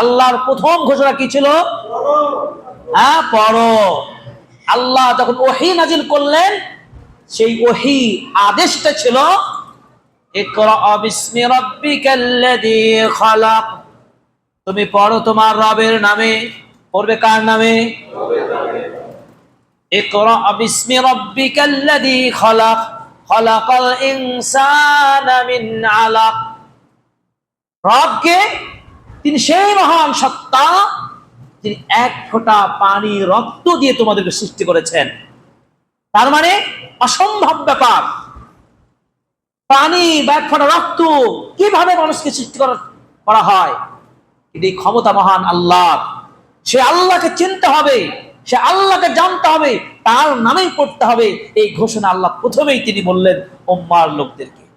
আল্লাহর প্রথম ঘোষণা কি ছিল? হ্যাঁ পড়ো। আল্লাহ যখন ওহি নাজিল করলেন, সেই ওহি আদেশটা ছিল তুমি পড়ো তোমার রবের নামে। পড়বে কার নামে? রবকে তিনি সেই মহান সত্তা তিনি এক ফোঁটা পানি, রক্ত দিয়ে তোমাদেরকে সৃষ্টি করেছেন। তার মানে অসম্ভব ব্যাপার। পানি বা এক ফোঁটা রক্ত কীভাবে মানুষকে সৃষ্টি করা- হয়? এই ক্ষমতা মহান আল্লাহ। সে আল্লাহকে চিনতে হবে, সে আল্লাহকে জানতে হবে, তার নামেই পড়তে হবে। এই ঘোষণা আল্লাহ প্রথমেই তিনি বললেন ওম্মার লোকদেরকে।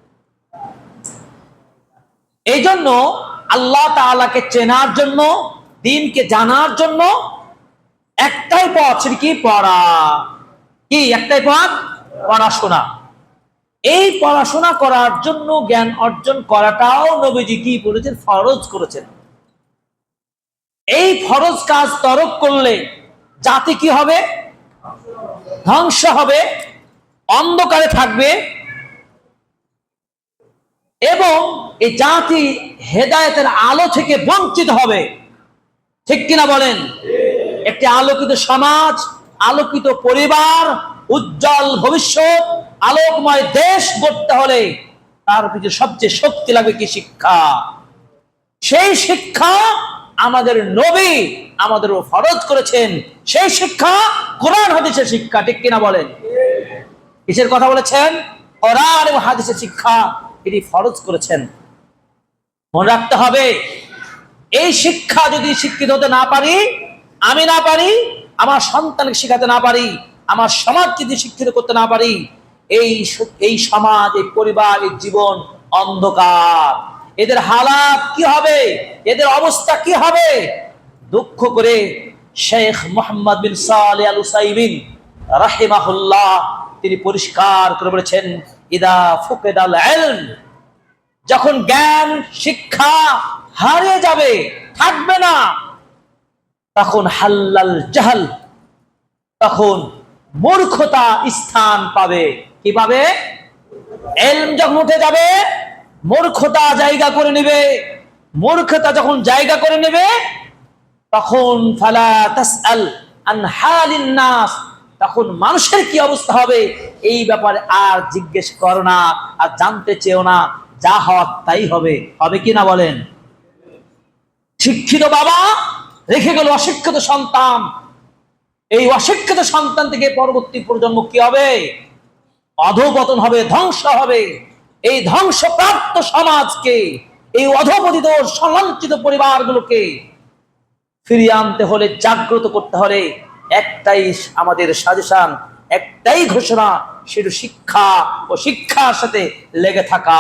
এই জন্য আল্লাহ তাআলাকে চেনার জন্য, দিনকে জানার জন্য একটাই পথ কি? পড়া। কি? একটাই পথ? পড়াশোনা। এই পড়াশোনা করার জন্য জ্ঞান অর্জন করাটাও নবীজি কি বলেছেন ফরজ করেছেন। এই ফরজ কাজ তরক করলে জাতি কি হবে? ধ্বংস হবে, অন্ধকারে থাকবে এবং এই জাতি হেদায়েতের আলো থেকে বঞ্চিত হবে। ঠিক কিনা বলেন? একটি আলোকিত সমাজ, আলোকিত পরিবার, উজ্জ্বল ভবিষ্যৎ, আলোকময় দেশ গড়তে হলে তার পিছনে সবচেয়ে শক্তি লাগবে কি শিক্ষা? সেই শিক্ষা আমাদের নবী আমাদের ফরজ করেছেন। সেই শিক্ষা কোরআন হাদিসের শিক্ষা, ঠিক কিনা বলেন? কিসের কথা বলেছেন? কোরআন এবং হাদিসের শিক্ষা। এটি ফরজ করেছেন। মনে রাখতে হবে, এই শিক্ষা যদি শিক্ষিত হতে না পারি, আমি না পারি, আমার সন্তানকে শেখাতে না পারি, আমার সমাজকে যদি শিক্ষিত করতে না পারি, এই এই সমাজ, এই পরিবার, এই জীবন অন্ধকার। এদের হালাত কি হবে? এদের অবস্থা কি হবে? দুঃখ করে শেখ মোহাম্মদ বিন সালে আল উসাইবিন রাহিমাহুল্লাহ তিনি পরিষ্কার করে বলেছেন ইদা ফুকেদাল এলম যখন জ্ঞান, শিক্ষা হারিয়ে যাবে, থাকবে না, তখন হাল্লাল জাহাল, তখন মূর্খতা স্থান পাবে। কি পাবে এলম যখন উঠে যাবে, মূর্খতা জায়গা করে নেবে। মূর্খতা যখন জায়গা করে নেবে, তখন ফালা তাসআল আন হালিন তখন মানুষের কি অবস্থা হবে? এই ব্যাপারে আর জিজ্ঞেস করো না আর জানতে চেও না। যা হওয়ার তাই হবে। হবে কি না বলেন? শিক্ষিত বাবা রেখে গেল অশিক্ষিত সন্তান। এই অশিক্ষিত সন্তান থেকে পরবর্তী প্রজন্ম কি হবে? অধপতন হবে, ধ্বংস হবে। এই ধ্বংসপ্রাপ্ত সমাজকে, এই অধপতিত, সলাঞ্চিত পরিবারগুলোকে ফিরিয়ে আনতে হলে, জাগ্রত করতে হলে একটাই আমাদের সাজেশন একটাই ঘোষণা সেটা শিক্ষা ও শিক্ষার সাথে লেগে থাকা।